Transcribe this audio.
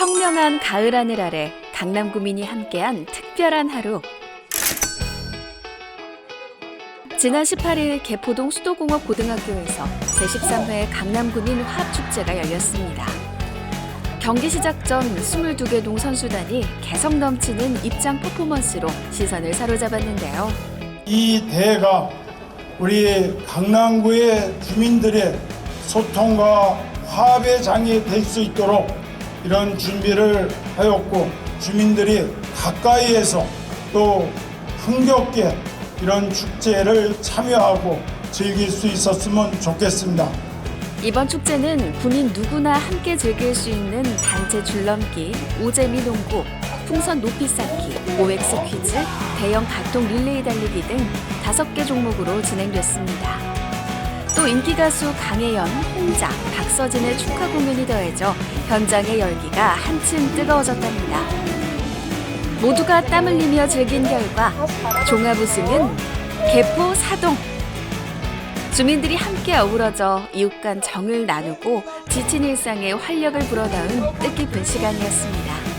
청명한 가을 하늘 아래 강남 구민이 함께한 특별한 하루. 지난 18일 개포동 수도공업 고등학교에서 제13회 강남구민 화합축제가 열렸습니다. 경기 시작 전 22개 동 선수단이 개성 넘치는 입장 퍼포먼스로 시선을 사로잡았는데요. 이 대회가 우리 강남구의 주민들의 소통과 화합의 장이 될 수 있도록 이런 준비를 하였고 주민들이 가까이에서 또 흥겹게 이런 축제를 참여하고 즐길 수 있었으면 좋겠습니다. 이번 축제는 군인 누구나 함께 즐길 수 있는 단체 줄넘기, 오재미 농구, 풍선 높이 쌓기, OX 퀴즈, 대형 가통 릴레이 달리기 등 다섯 개 종목으로 진행됐습니다. 또 인기 가수 강혜연, 홍자, 박서진의 축하 공연이 더해져 현장의 열기가 한층 뜨거워졌답니다. 모두가 땀 흘리며 즐긴 결과 종합 우승은 개포 사동 주민들이 함께 어우러져 이웃 간 정을 나누고 지친 일상에 활력을 불어넣은 뜻깊은 시간이었습니다.